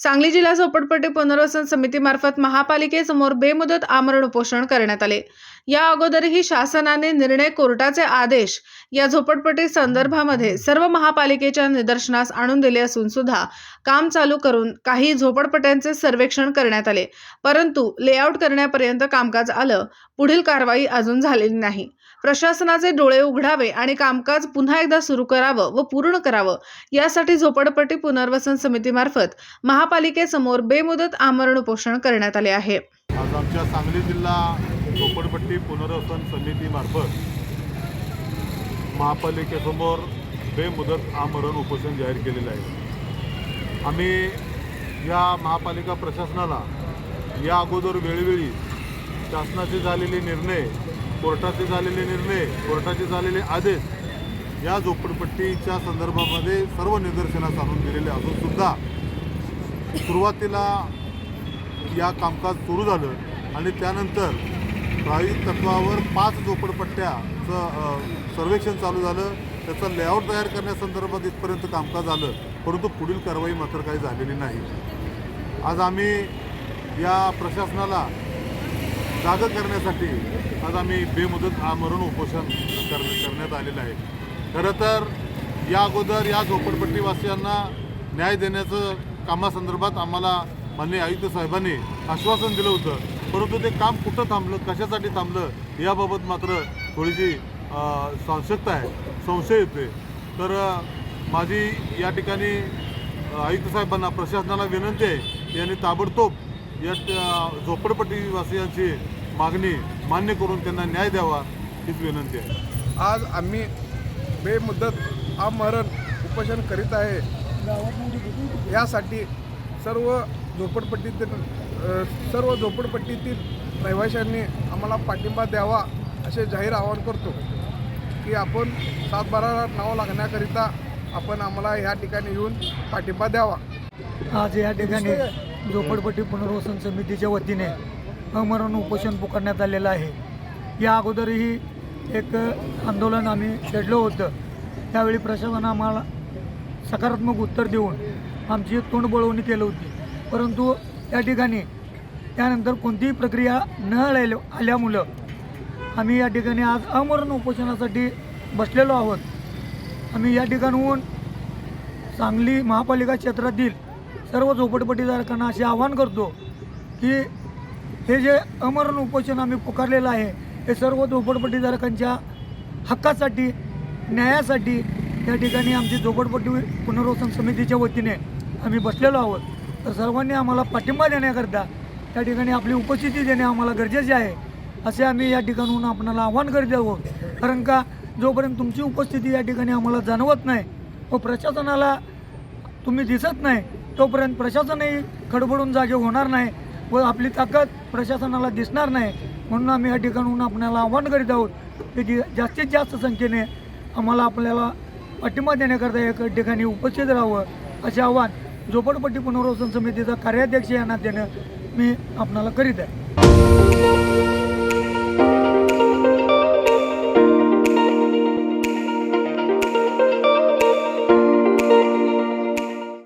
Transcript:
सांगली जिल्हा झोपडपट्टी पुनर्वसन समितीमार्फत महापालिकेसमोर बेमुदत आमरण उपोषण करण्यात आले. या अगोदरही शासनाने निर्णय कोर्टाचे आदेश या झोपडपट्टी संदर्भामध्ये सर्व महापालिकेच्या निदर्शनास आणून दिले असून सुद्धा काम चालू करून काही झोपडपट्ट्यांचे सर्वेक्षण करण्यात आले. परंतु लेआउट करण्यापर्यंत कामकाज आलं. पुढील कारवाई अजून झालेली नाही. प्रशासनाचे डोळे उघडावे आणि कामकाज पुन्हा एकदा सुरू करावं व पूर्ण करावं यासाठी झोपडपट्टी पुनर्वसन समितीमार्फत महापालिकेसमोर बेमुदत आमरण उपोषण करण्यात आले आहे. आज आमच्या सांगली जिल्हा झोपडपट्टी पुनर्वसन समितीमार्फत महापालिकेसमोर बेमुदत आमरण उपोषण जाहीर केलेलं आहे. आम्ही या महापालिका प्रशासनाला या अगोदर वेळोवेळी शासनाचे झालेले निर्णय कोर्टाचे झालेले निर्णय कोर्टाचे झालेले आदेश या झोपडपट्टीच्या संदर्भामध्ये सर्व निदर्शनास आणून दिलेले असून सुद्धा सुरुवातीला या कामकाज सुरू झालं आणि त्यानंतर प्रायोगिक तत्वावर पाच झोपडपट्ट्याचं सर्वेक्षण चालू झालं. त्याचं लेआउट तयार करण्यासंदर्भात इथपर्यंत कामकाज आलं परंतु पुढील कारवाई मात्र काही झालेली नाही. आज आम्ही या प्रशासनाला जागं करण्यासाठी आज आम्ही बेमुदत आमरण उपोषण कर करण्यात आलेलं आहे. खरं तर या अगोदर या झोपडपट्टीवासियांना न्याय देण्याचं कामासंदर्भात आम्हाला माननीय आयुक्त साहेबांनी आश्वासन दिलं होतं. परंतु ते काम कुठं थांबलं कशासाठी थांबलं याबाबत मात्र थोडीशी संशक्ता आहे. संशय येते तर माझी या ठिकाणी आयुक्त साहेबांना प्रशासनाला विनंती आहे यांनी ताबडतोब या झोपडपट्टीवासियांची मागणी मान्य करून त्यांना न्याय द्यावा हीच विनंती आहे. आज आम्ही बेमुदत आमरण उपोषण करीत आहे. यासाठी सर्व झोपडपट्टीतील सर्व झोपडपट्टीतील रहिवाशांनी आम्हाला पाठिंबा द्यावा असे जाहीर आवाहन करतो की आपण सातबाराला नाव लागण्याकरिता आपण आम्हाला ह्या ठिकाणी येऊन पाठिंबा द्यावा. आज या ठिकाणी झोपडपट्टी पुनर्वसन समितीच्या वतीने अमरण उपोषण पुकारण्यात आलेलं आहे. या अगोदरही एक आंदोलन आम्ही छेडलं होतं. त्यावेळी प्रशासनानं आम्हाला सकारात्मक उत्तर देऊन आमची तोंडबळवणी केली होती. परंतु या ठिकाणी त्यानंतर कोणतीही प्रक्रिया न आल्या आल्यामुळं आम्ही या ठिकाणी आज अमरण उपोषणासाठी बसलेलो आहोत. आम्ही या ठिकाणाहून सांगली महापालिका क्षेत्रातील सर्व झोपडपट्टीधारकांना असे आवाहन करतो की हे जे अमरण उपोषण आम्ही पुकारलेलं आहे हे सर्व झोपडपट्टीधारकांच्या हक्कासाठी न्यायासाठी या ठिकाणी आमची झोपडपट्टी पुनर्वसन समितीच्या वतीने आम्ही बसलेलो आहोत. तर सर्वांनी आम्हाला पाठिंबा देण्याकरता त्या ठिकाणी आपली उपस्थिती देणे आम्हाला गरजेचे आहे असे आम्ही या ठिकाणून आपणाला आव्हान करीत आहोत. कारण का जोपर्यंत तुमची उपस्थिती या ठिकाणी आम्हाला जाणवत नाही व प्रशासनाला तुम्ही दिसत नाही तोपर्यंत प्रशासनही खडबडून जागे होणार नाही व आपली ताकद प्रशासनाला दिसणार नाही. म्हणून आम्ही या ठिकाणून आपल्याला आव्हान करीत आहोत की जी जास्तीत जास्त संख्येने आम्हाला आपल्याला पाठिंबा देण्याकरता एका ठिकाणी उपस्थित राहावं असे आव्हान झोपडपट्टी पुनर्वसन समितीचा कार्याध्यक्ष यांना देणं मी आपणाला करीत आहे.